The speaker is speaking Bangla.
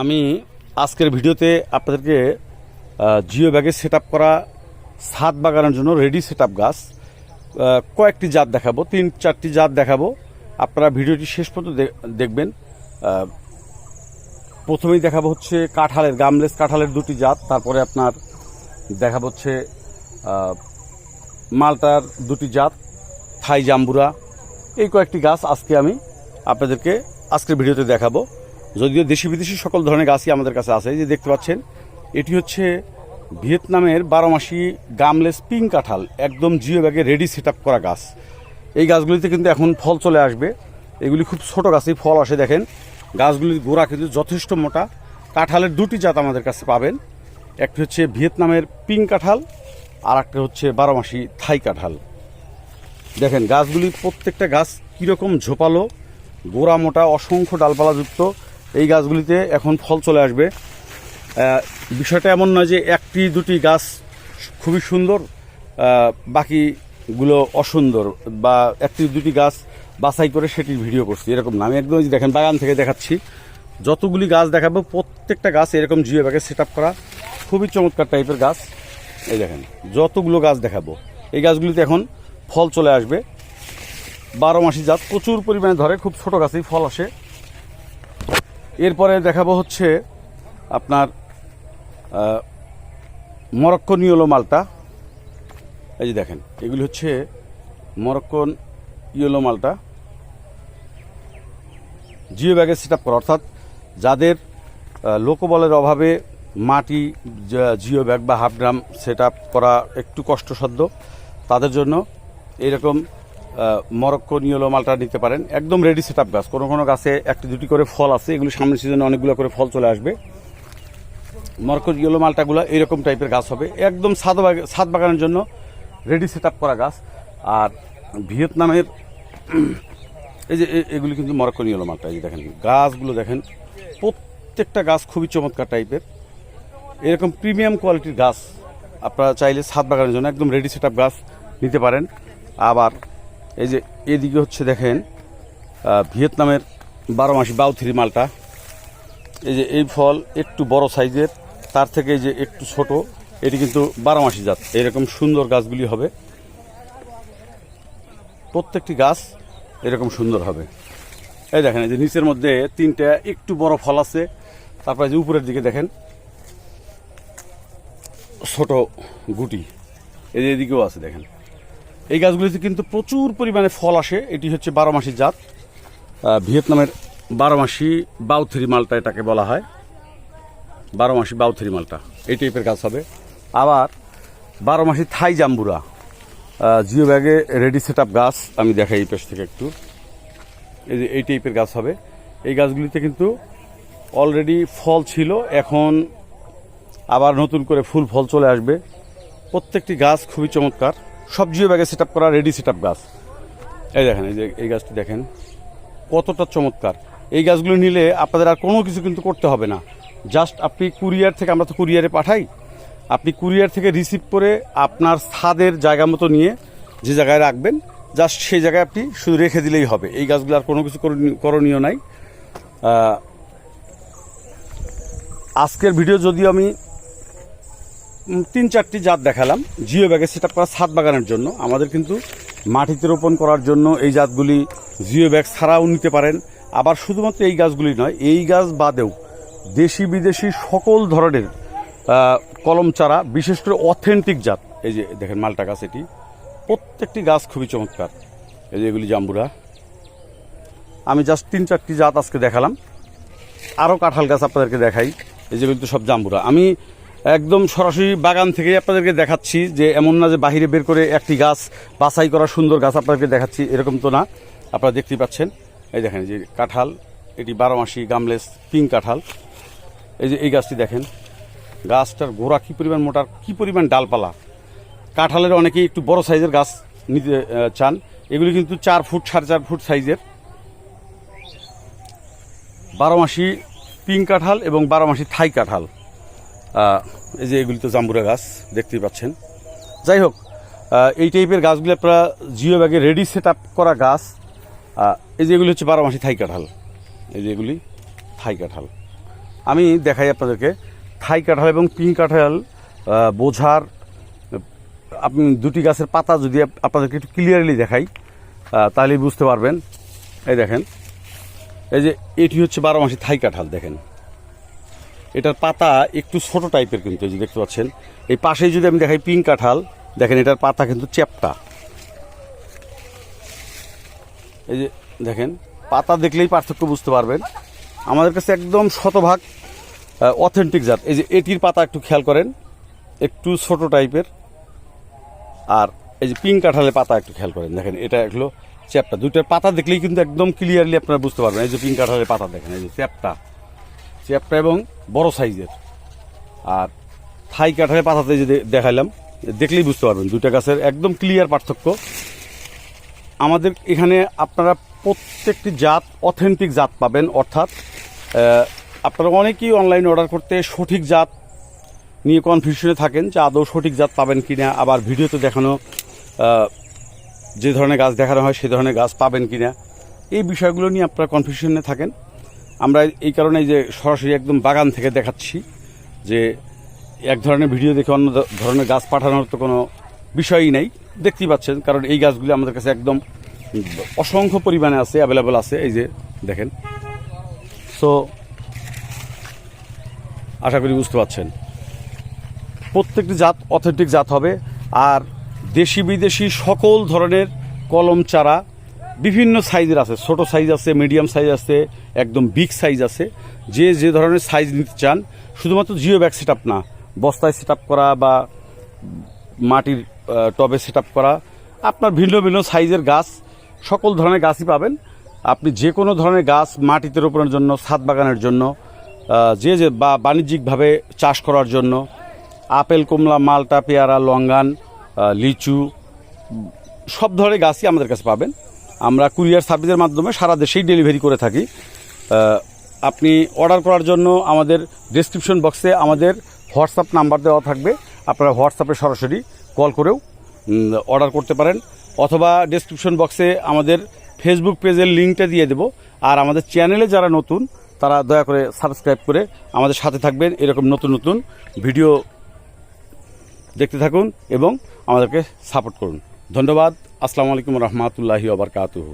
আমি আজকের ভিডিওতে আপনাদেরকে জিও ব্যাগে সেট করা ছাদ বাগানের জন্য রেডি সেট গাছ কয়েকটি জাত দেখাবো, তিন চারটি জাত দেখাবো। আপনারা ভিডিওটি শেষ পর্যন্ত দেখবেন। প্রথমেই দেখাবো হচ্ছে কাঁঠালের গামলেস কাঁঠালের দুটি জাত, তারপরে আপনার দেখাবো হচ্ছে মালটার দুটি জাত, থাই জাম্বুরা। এই কয়েকটি গাছ আজকে আমি আপনাদেরকে আজকের ভিডিওতে দেখাবো। যদিও দেশি বিদেশি সকল ধরনের গাছই আমাদের কাছে আছে যে দেখতে পাচ্ছেন, এটি হচ্ছে ভিয়েতনামের বারোমাসি গামলেস পিং কাঁঠাল, একদম জিও ব্যাগে রেডি সেট করা গাছ। এই গাছগুলিতে কিন্তু এখন ফল চলে আসবে। এগুলি খুব ছোট গাছেই ফল আসে দেখেন। গাছগুলির গোড়া কিন্তু যথেষ্ট মোটা। কাঁঠালের দুটি জাত আমাদের কাছে পাবেন। একটি হচ্ছে ভিয়েতনামের পিং কাঁঠাল, আর একটা হচ্ছে বারোমাসি থাই কাঁঠাল। দেখেন, গাছগুলি প্রত্যেকটা গাছ কীরকম ঝোপালো, গোড়া মোটা, অসংখ্য ডালপালাযুক্ত। এই গাছগুলিতে এখন ফল চলে আসবে। বিষয়টা এমন নয় যে একটি দুটি গাছ খুবই সুন্দর বাকিগুলো অসুন্দর বা একটি দুটি গাছ বাছাই করে সেটির ভিডিও করছি, এরকম না। আমি একদম দেখেন, বাগান থেকে দেখাচ্ছি। যতগুলি গাছ দেখাবো, প্রত্যেকটা গাছ এরকম জিও ব্যাগে সেট করা খুবই চমৎকার টাইপের গাছ। এই দেখেন, যতগুলো গাছ দেখাবো, এই গাছগুলিতে এখন ফল চলে আসবে। বারো মাসি জাত, প্রচুর পরিমাণে ধরে, খুব ছোট গাছেই ফল আসে। এরপরে দেখাবো হচ্ছে আপনার আহ, মরক্কন ইয়েলো মালটা। এই যে দেখেন এগুলি হচ্ছে মরক্কন ইয়েলো মালটা। জিও ব্যাগে সেট আপ করা অর্থাৎ যাদের লোকবলের অভাবে মাটি জিও ব্যাগ বা হাফ ড্রাম সেট করা একটু কষ্টসাধ্য তাদের জন্য এরকম মরক্কো নিয়লো মালটা নিতে পারেন। একদম রেডি সেট আপ গাছ। কোনো কোনো গাছে একটি দুটি করে ফল আছে। এগুলি সামনের সিজনে অনেকগুলো করে ফল চলে আসবে। মরক্কো ইয়েলো মালটাগুলো এরকম টাইপের গাছ হবে। একদম সাদ ছাদ বাগানের জন্য রেডি সেট আপ করা গাছ। আর ভিয়েতনামের, এই যে এগুলি কিন্তু মরক্কো ইয়েলো মালটা। এই দেখেন, গাছগুলো দেখেন, প্রত্যেকটা গাছ খুবই চমৎকার টাইপের এরকম প্রিমিয়াম কোয়ালিটির গাছ আপনারা চাইলে ছাদ বাগানের জন্য একদম রেডি সেট গাছ নিতে পারেন। আবার এই যে এদিকে হচ্ছে দেখেন ভিয়েতনামের বারো মাসি বাউথিরি মালটা। এই যে এই ফল একটু বড় সাইজের, তার থেকে যে একটু ছোট, এটি কিন্তু বারো মাসি জাত। এরকম সুন্দর গাছগুলি হবে। প্রত্যেকটি গাছ এরকম সুন্দর হবে। এই দেখেন, এই যে নিচের মধ্যে তিনটা একটু বড় ফল আছে। তারপরে যে উপরের দিকে দেখেন, ছোট গুটি। এই যে এদিকেও আছে দেখেন। এই গাছগুলিতে কিন্তু প্রচুর পরিমাণে ফল আসে। এটি হচ্ছে বারো মাসি জাত। ভিয়েতনামের বারো মাসি বাউথরি মালটা এটাকে বলা হয়। বারো মাসি বাউথরি মালটা। এই টাইপের গাছ হবে। আবার বারো মাসি থাই জাম্বুরা। জিও ব্যাগে রেডি সেট গাছ। আমি দেখাই এই পেশ থেকে একটু। এই যে এই টাইপের গাছ হবে। এই গাছগুলিতে কিন্তু অলরেডি ফল ছিল। এখন আবার নতুন করে ফুল ফল চলে আসবে। প্রত্যেকটি গাছ খুবই চমৎকার। সব জিও ব্যাগে সেট করা রেডি সেট গাছ। এই দেখেন, এই যে এই গাছটি দেখেন, কতটা চমৎকার। এই গাছগুলো নিলে আপনাদের আর কোনো কিছু কিন্তু করতে হবে না। জাস্ট আপনি কুরিয়ার থেকে আমরা তো কুরিয়ারে পাঠাই। আপনি কুরিয়ার থেকে রিসিভ করে আপনার ছাদের জায়গা মতো নিয়ে যে জায়গায় রাখবেন জাস্ট সেই জায়গায় আপনি শুধু রেখে দিলেই হবে। এই গাছগুলো আর কোনো কিছু করণী- করণীয় নাই। আজকের ভিডিও যদিও আমি তিন চারটি জাত দেখালাম। জিও ব্যাগে সেট আপ করা ছাদ বাগানের জন্য। আমাদের কিন্তু মাটিতে রোপণ করার জন্য এই জাতগুলি জিও ব্যাগ ছাড়াও নিতে পারেন। আবার শুধুমাত্র এই গাছগুলি নয়, এই গাছ বাদেও দেশি বিদেশি সকল ধরনের কলম চারা বিশেষ করে অথেন্টিক জাত। এই যে দেখেন মালটা গাছ এটি। প্রত্যেকটি গাছ খুবই চমৎকার। এই যে এগুলি জাম্বুরা। আমি জাস্ট তিন চারটি জাত আজকে দেখালাম। আরও কাঁঠাল গাছ আপনাদেরকে দেখাই। এই যেগুলো তো সব জাম্বুরা। আমি একদম সরাসরি বাগান থেকে আপনাদেরকে দেখাচ্ছি যে এমন না যে বাহিরে বের করে একটি গাছ বাছাই করা সুন্দর গাছ আপনাদেরকে দেখাচ্ছি, এরকম তো না। আপনারা দেখতেই পাচ্ছেন। এই দেখেন যে কাঁঠাল, এটি বারো মাসি গামলেস, পিঙ্ক কাঁঠাল। এই যে এই গাছটি দেখেন, গাছটার গোড়া কী পরিমাণ মোটার কী পরিমাণ ডালপালা। কাঁঠালের অনেকেই একটু বড় সাইজের গাছ নিতে চান। এগুলি কিন্তু চার ফুট, সাড়ে চার ফুট সাইজের। বারো মাসি পিঙ্ক কাঁঠাল এবং বারো মাসি থাই কাঁঠাল। এই যে এগুলি তো জাম্বুরা গাছ, দেখতেই পাচ্ছেন। যাই হোক এই টাইপের গাছগুলি আপনারা জিও ব্যাগে রেডি সেট আপ করা গাছ। এই যে এগুলি হচ্ছে বারো মাসি থাই কাঁঠাল। এই যে এগুলি থাই কাঁঠাল। আমি দেখাই আপনাদেরকে, থাই কাঁঠাল এবং পিং কাঁঠাল বোঝার, আপনি দুটি গাছের পাতা যদি আপনাদেরকে একটু ক্লিয়ারলি দেখাই তাহলেই বুঝতে পারবেন। এই দেখেন, এই যে এটি হচ্ছে বারো মাসি থাই কাঁঠাল, দেখেন। এটার পাতা একটু ছোট টাইপের কিন্তু যে দেখতে পাচ্ছেন। এই পাশেই যদি আমি দেখাই পিঙ্ক কাঁঠাল, দেখেন এটার পাতা কিন্তু চ্যাপটা। এই যে দেখেন, পাতা দেখলেই পার্থক্য বুঝতে পারবেন। আমাদের কাছে একদম শতভাগ অথেন্টিক জাত। এই যে এটির পাতা একটু খেয়াল করেন, একটু ছোট টাইপের। আর এই যে পিঙ্ক কাঁঠালের পাতা একটু খেয়াল করেন, দেখেন, এটা এগুলো চ্যাপটা। দুইটার পাতা দেখলেই কিন্তু একদম ক্লিয়ারলি আপনারা বুঝতে পারবেন। এই যে পিঙ্ক কাঁঠালের পাতা, দেখেন, এই যে চ্যাপটা। চ্যাপটা এবং বড় সাইজের। আর থাই কাঁঠালের পাতাতে যে দে- দেখাইলাম, দেখলেই বুঝতে পারবেন, দুইটা গাছের একদম ক্লিয়ার পার্থক্য। আমাদের এখানে আপনারা প্রত্যেকটি জাত অথেন্টিক জাত পাবেন, অর্থাৎ আপনারা অনেকেই অনলাইন অর্ডার করতে সঠিক জাত নিয়ে কনফিউশনে থাকেন যে আদৌ সঠিক জাত পাবেন কি না আবার ভিডিওতে দেখানো যে ধরনের গাছ দেখানো হয়, সে ধরনের গাছ পাবেন কি না এই বিষয়গুলো নিয়ে আপনারা কনফিউশনে থাকেন। আমরা এই কারণে যে সরাসরি একদম বাগান থেকে দেখাচ্ছি যে এক ধরনের ভিডিও দেখে অন্য ধরনের গাছ পাঠানোর তো কোনো বিষয়ই নেই। দেখতেই পাচ্ছেন, কারণ এই গাছগুলি আমাদের কাছে একদম অসংখ্য পরিমাণে আছে অ্যাভেলেবল আছে। এই যে দেখেন। সো আশা করি বুঝতে পারছেন। প্রত্যেকটি জাত অথেন্টিক জাত হবে, আর দেশি বিদেশি সকল ধরনের কলম চারা বিভিন্ন সাইজের আছে। ছোট সাইজ আছে মিডিয়াম সাইজ আছে, একদম বিগ সাইজ আছে। যে যে ধরনের সাইজ নিতে চান, শুধুমাত্র জিও ব্যাগ সেট না, বস্তায় সেট করা বা মাটির টবে সেট করা, আপনার ভিন্ন ভিন্ন সাইজের গাছ, সকল ধরনের গাছই পাবেন। আপনি যে কোনো ধরনের গাছ মাটিতে রোপণের জন্য, ছাদ বাগানের জন্য যে যে বা বাণিজ্যিকভাবে চাষ করার জন্য, আপেল, কমলা, মালটা, পেয়ারা, লঙ্গান লিচু, সব ধরনের গাছই আমাদের কাছে পাবেন। আমরা কুরিয়ার সার্ভিসের মাধ্যমে সারা দেশেই ডেলিভারি করে থাকি। আপনি অর্ডার করার জন্য আমাদের ডেসক্রিপশন বক্সে আমাদের হোয়াটসঅ্যাপ নাম্বার দেওয়া থাকবে। আপনারা হোয়াটসঅ্যাপে সরাসরি কল করেও অর্ডার করতে পারেন। অথবা ডেসক্রিপশন বক্সে আমাদের ফেসবুক পেজের লিঙ্কটা দিয়ে দেবো। আর আমাদের চ্যানেলে যারা নতুন, তারা দয়া করে সাবস্ক্রাইব করে আমাদের সাথে থাকবেন। এরকম নতুন নতুন ভিডিও দেখতে থাকুন এবং আমাদেরকে সাপোর্ট করুন। ধন্যবাদ। আসসালামু আলাইকুম রহমাতুল্লাহি আবরকাতুহু